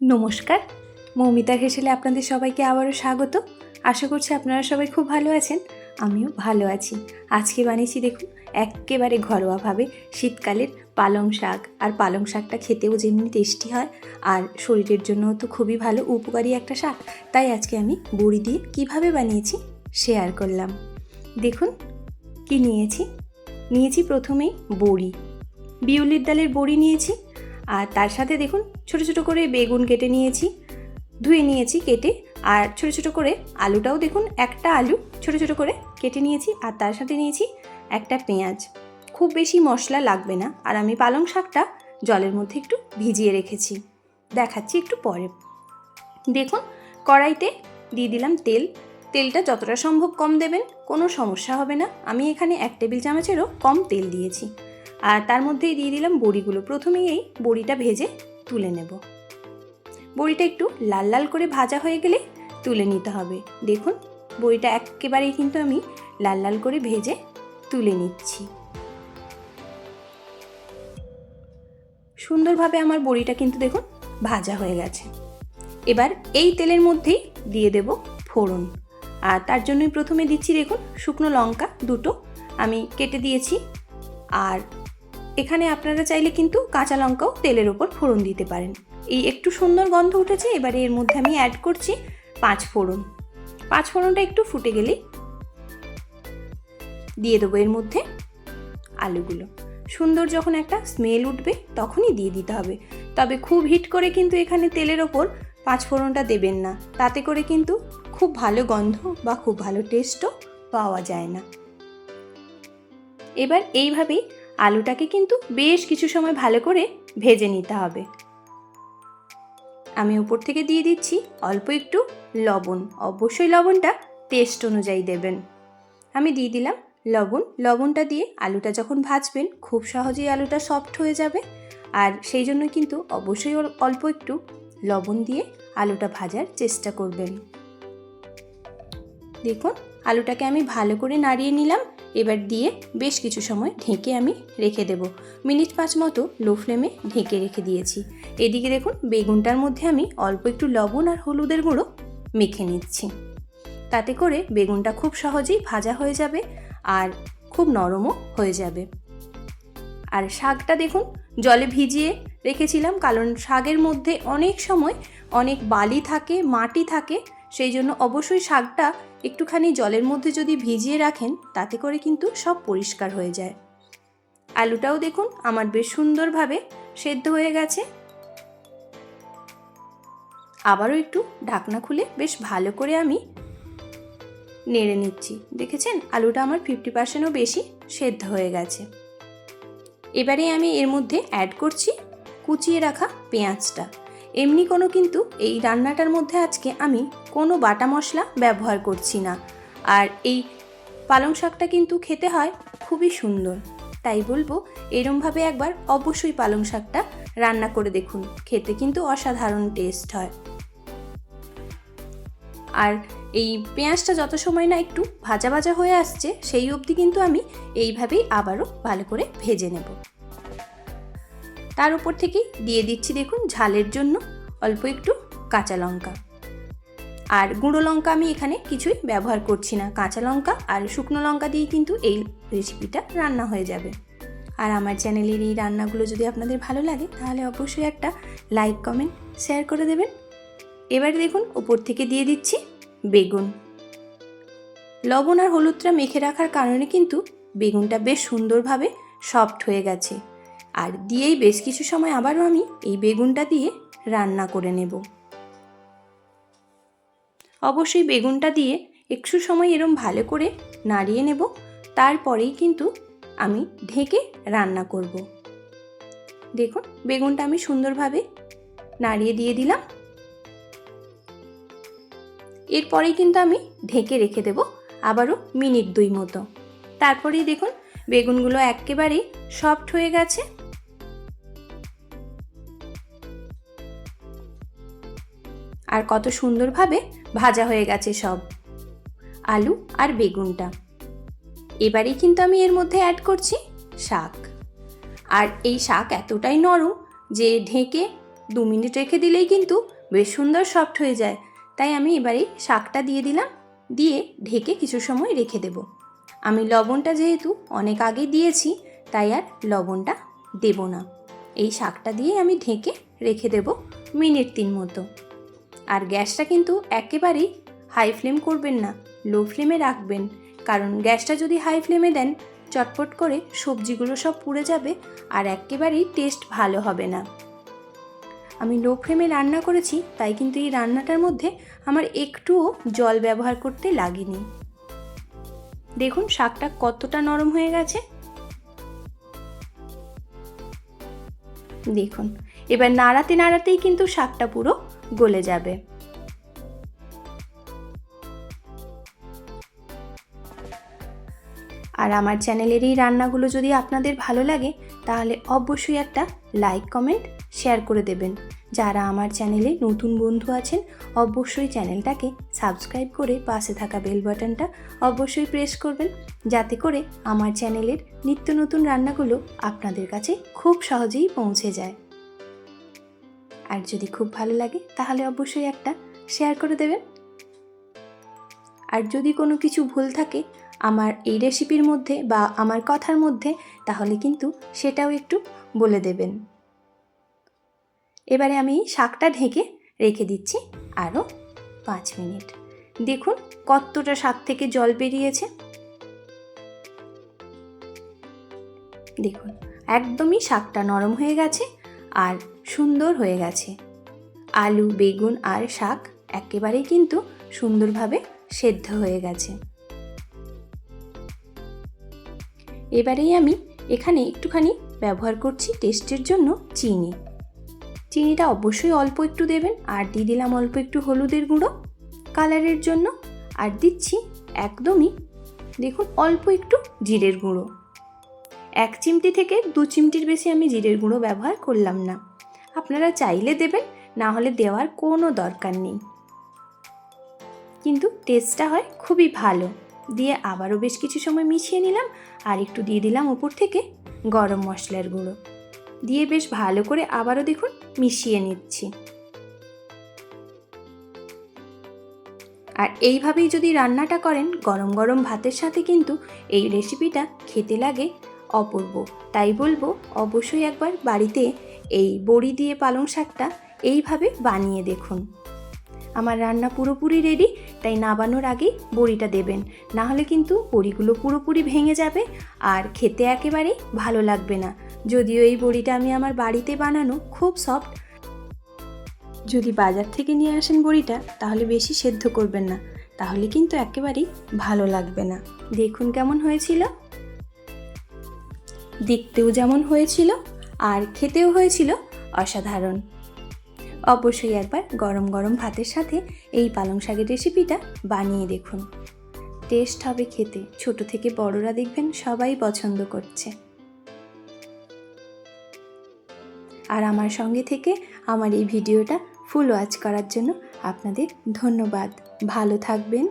নমস্কার। মৌমিতার হেসেলে আপনাদের সবাইকে আবারও স্বাগত। আশা করছি আপনারা সবাই খুব ভালো আছেন। আমিও ভালো আছি। আজকে বানিয়েছি দেখুন, একেবারে ঘরোয়াভাবে শীতকালের পালং শাক। আর পালং শাকটা খেতেও যেমনি টেস্টি হয়, আর শরীরের জন্য তো খুবই ভালো, উপকারী একটা শাক। তাই আজকে আমি বড়ি দিয়ে কীভাবে বানিয়েছি শেয়ার করলাম। দেখুন, কি নিয়েছি? নিয়েছি প্রথমেই বড়ি। বিউলির ডালের বড়ি নিয়েছি আর তার সাথে দেখুন, ছোট ছোট করে বেগুন কেটে নিয়েছি, ধুয়ে নিয়েছি কেটে, আর ছোট ছোট করে আলুটাও দেখুন, একটা আলু ছোট ছোট করে কেটে নিয়েছি, আর তার সাথে নিয়েছি একটা পেঁয়াজ। খুব বেশি মশলা লাগবে না, আর আমি পালং শাকটা জলের মধ্যে একটু ভিজিয়ে রেখেছি। দেখাচ্ছি একটু পরে। দেখুন, কড়াইতে দিয়ে দিলাম তেল। তেলটা যতটা সম্ভব কম দেবেন, কোনো সমস্যা হবে না। আমি এখানে এক টেবিল চামচেরও কম তেল দিয়েছি। আর তার মধ্যেই দিয়ে দিলাম বড়িগুলো। প্রথমেই এই বড়িটা ভেজে তুলে নেব। বড়িটা একটু লাল লাল করে ভাজা হয়ে গেলে তুলে নিতে হবে। দেখুন, বড়িটা একেবারেই কিন্তু আমি লাল লাল করে ভেজে তুলে নিচ্ছি। সুন্দরভাবে আমার বড়িটা কিন্তু দেখুন ভাজা হয়ে গেছে। এবার এই তেলের মধ্যেই দিয়ে দেব ফোড়ন। আর তার জন্যই প্রথমে দিচ্ছি দেখুন শুকনো লঙ্কা দুটো। আমি কেটে দিয়েছি। আর এখানে আপনারা চাইলে কিন্তু কাঁচা লঙ্কাও তেলের ওপর ফোড়ন দিতে পারেন। এই একটু সুন্দর গন্ধ উঠেছে, এবারে এর মধ্যে আমি অ্যাড করছি পাঁচ ফোড়ন। পাঁচ ফোড়নটা একটু ফুটে গেলেই দিয়ে দেবো এর মধ্যে আলুগুলো। সুন্দর যখন একটা স্মেল উঠবে, তখনই দিয়ে দিতে হবে। তবে খুব হিট করে কিন্তু এখানে তেলের ওপর পাঁচ ফোড়নটা দেবেন না। তাতে করে কিন্তু খুব ভালো গন্ধ বা খুব ভালো টেস্টও পাওয়া যায় না। এবার এইভাবেই আলুটাকে কিন্তু বেশ কিছু সময় ভালো করে ভেজে নিতে হবে। আমি উপর থেকে দিয়ে দিচ্ছি অল্প একটু লবণ। অবশ্যই লবণটা টেস্ট অনুযায়ী দেবেন। আমি দিয়ে দিলাম লবণ। লবণটা দিয়ে আলুটা যখন ভাজবেন, খুব সহজেই আলুটা সফট হয়ে যাবে। আর সেই জন্য কিন্তু অবশ্যই অল্প একটু লবণ দিয়ে আলুটা ভাজার চেষ্টা করবেন। দেখুন, আলুটাকে আমি ভালো করে নাড়িয়ে নিলাম। এবার দিয়ে বেশ কিছু সময় ঢেকে আমি রেখে দেব। মিনিট পাঁচ মতো লো ফ্লেমে ঢেকে রেখে দিয়েছি। এদিকে দেখুন, বেগুনটার মধ্যে আমি অল্প একটু লবণ আর হলুদের গুঁড়ো মেখে নিচ্ছি। তাতে করে বেগুনটা খুব সহজেই ভাজা হয়ে যাবে আর খুব নরমও হয়ে যাবে। আর শাকটা দেখুন, জলে ভিজিয়ে রেখেছিলাম, কারণ শাকের মধ্যে অনেক সময় অনেক বালি থাকে, মাটি থাকে সেই জন্য অবশ্যই শাকটা একটুখানি জলের মধ্যে যদি ভিজিয়ে রাখেন, তাতে করে কিন্তু সব পরিষ্কার হয়ে যায়। আলুটাও দেখুন আমার বেশ সুন্দরভাবে সেদ্ধ হয়ে গেছে। আবারও একটু ঢাকনা খুলে বেশ ভালো করে আমি নেড়ে নিচ্ছি। দেখেছেন? আলুটা আমার ফিফটি পার্সেন্টও বেশি সেদ্ধ হয়ে গেছে। এবারে আমি এর মধ্যে অ্যাড করছি কুচিয়ে রাখা পেঁয়াজটা। এমনি কোনো কিন্তু এই রান্নাটার মধ্যে আজকে আমি কোনো বাটা মশলা ব্যবহার করছি না। আর এই পালং শাকটা কিন্তু খেতে হয় খুবই সুন্দর। তাই বলব, এরমভাবে একবার অবশ্যই পালং শাকটা রান্না করে দেখুন। খেতে কিন্তু অসাধারণ টেস্ট হয়। আর এই পেঁয়াজটা যত সময় না একটু ভাজা ভাজা হয়ে আসছে, সেই অবধি কিন্তু আমি এইভাবেই আবারও ভালো করে ভেজে নেব। তার উপর থেকে দিয়ে দিচ্ছি দেখুন ঝালের জন্য অল্প একটু কাঁচা লঙ্কা। আর গুঁড়ো লঙ্কা আমি এখানে কিছুই ব্যবহার করছি না। কাঁচা লঙ্কা আর শুকনো লঙ্কা দিয়েই কিন্তু এই রেসিপিটা রান্না হয়ে যাবে। আর আমার চ্যানেলের এই রান্নাগুলো যদি আপনাদের ভালো লাগে, তাহলে অবশ্যই একটা লাইক কমেন্ট শেয়ার করে দেবেন। এবারে দেখুন, উপর থেকে দিয়ে দিচ্ছি বেগুন। লবণ আর হলুদটা মেখে রাখার কারণে কিন্তু বেগুনটা বেশ সুন্দরভাবে সফট হয়ে গেছে। আর দিয়েই বেশ কিছু সময় আবারও আমি এই বেগুনটা দিয়ে রান্না করে নেব। অবশ্যই বেগুনটা দিয়ে একটু সময় এরম ভালো করে নাড়িয়ে নেব। তারপরেই কিন্তু আমি ঢেকে রান্না করব। দেখুন, বেগুনটা আমি সুন্দরভাবে নাড়িয়ে দিয়ে দিলাম। এরপরেই কিন্তু আমি ঢেকে রেখে দেব আবারও মিনিট দুই মতো। তারপরেই দেখুন, বেগুনগুলো একেবারেই সফট হয়ে গেছে। আর কত সুন্দরভাবে ভাজা হয়ে গেছে সব। আলু আর বেগুনটা। এবারেই কিন্তু আমি এর মধ্যে অ্যাড করছি শাক। আর এই শাক এতটাই নরম যে ঢেকে দু মিনিট রেখে দিলেই কিন্তু বেশ সুন্দর সফট হয়ে যায়। তাই আমি এবারে শাকটা দিয়ে দিলাম, দিয়ে ঢেকে কিছু সময় রেখে দেব। আমি লবণটা যেহেতু অনেক আগে দিয়েছি, তাই আর লবণটা দেব না। এই শাকটা দিয়ে আমি ঢেকে রেখে দেব মিনিট তিন মতো। আর গ্যাসটা কিন্তু একেবারেই হাই ফ্লেম করবেন না লো ফ্লেমে রাখবেন। কারণ গ্যাসটা যদি হাই ফ্লেমে দেন, চটপট করে সবজিগুলো সব পুড়ে যাবে আর একেবারেই টেস্ট ভালো হবে না। আমি লো ফ্লেমে রান্না করেছি, তাই কিন্তু এই রান্নাটার মধ্যে আমার একটুও জল ব্যবহার করতে লাগেনি। দেখুন শাকটা কতটা নরম হয়ে গেছে। দেখুন, এবার নাড়াতে নাড়াতেই কিন্তু শাকটা পুরো গলে যাবে। আর আমার চ্যানেলের এই রান্নাগুলো যদি আপনাদের ভালো লাগে, তাহলে অবশ্যই একটা লাইক, কমেন্ট, শেয়ার করে দেবেন। যারা আমার চ্যানেলে নতুন বন্ধু আছেন, অবশ্যই চ্যানেলটাকে সাবস্ক্রাইব করে পাশে থাকা বেল বাটনটা অবশ্যই প্রেস করবেন, যাতে করে আমার চ্যানেলের নিত্য নতুন রান্নাগুলো আপনাদের কাছে খুব সহজেই পৌঁছে যায়। আর যদি খুব ভালো লাগে, তাহলে অবশ্যই একটা শেয়ার করে দেবেন। আর যদি কোনো কিছু ভুল থাকে আমার এই রেসিপির মধ্যে বা আমার কথার মধ্যে, তাহলে কিন্তু সেটাও একটু বলে দেবেন। এবারে আমি শাকটা ঢেকে রেখে দিচ্ছি আরও পাঁচ মিনিট। দেখুন কতটা শাক থেকে জল বেরিয়েছে। দেখুন, একদমই শাকটা নরম হয়ে গেছে আর সুন্দর হয়ে গেছে। আলু, বেগুন আর শাক একেবারেই কিন্তু সুন্দরভাবে সেদ্ধ হয়ে গেছে। এবারেই আমি এখানে একটুখানি ব্যবহার করছি টেস্টের জন্য চিনি। চিনিটা অবশ্যই অল্প একটু দেবেন আর দিয়ে দিলাম অল্প একটু হলুদের গুঁড়ো কালারের জন্য আর দিচ্ছি একদমই, দেখুন, অল্প একটু জিরের গুঁড়ো। এক চিমটি থেকে দু চিমটির বেশি আমি জিরের গুঁড়ো ব্যবহার করলাম না। আপনারা চাইলে দেবেন, না হলে দেওয়ার কোনো দরকার নেই। কিন্তু টেস্টটা হয় খুবই ভালো। দিয়ে আবারও বেশ কিছু সময় মিশিয়ে নিলাম আর একটু দিয়ে দিলাম উপর থেকে গরম মশলার গুঁড়ো। দিয়ে বেশ ভালো করে আবারও দেখুন মিশিয়ে নিচ্ছি। আর এইভাবেই যদি রান্নাটা করেন, গরম গরম ভাতের সাথে কিন্তু এই রেসিপিটা খেতে লাগে অপূর্ব। তাই বলব, অবশ্যই একবার বাড়িতে এই বড়ি দিয়ে পালং শাকটা এইভাবে বানিয়ে দেখুন। আমার রান্না পুরোপুরি রেডি তাই নাবানোর আগেই বড়িটা দেবেন। না হলে কিন্তু বড়িগুলো পুরোপুরি ভেঙে যাবে আর খেতে একেবারেই ভালো লাগবে না। যদিও এই বড়িটা আমি আমার বাড়িতে বানানো খুব সফট যদি বাজার থেকে নিয়ে আসেন বড়িটা, তাহলে বেশি সেদ্ধ করবেন না। তাহলে কিন্তু একেবারেই ভালো লাগবে না। দেখুন কেমন হয়েছিল। দেখতেও যেমন হয়েছিল আর খেতেও হয়েছিল অসাধারণ। অবশ্যই একবার গরম গরম ভাতের সাথে এই পালং শাকের রেসিপিটা বানিয়ে দেখুন। টেস্ট হবে খেতে। ছোট থেকে বড়রা দেখবেন সবাই পছন্দ করছে। আর আমার সঙ্গে থেকে আমার এই ভিডিওটা ফুল ওয়াচ করার জন্য আপনাদের ধন্যবাদ। ভালো থাকবেন।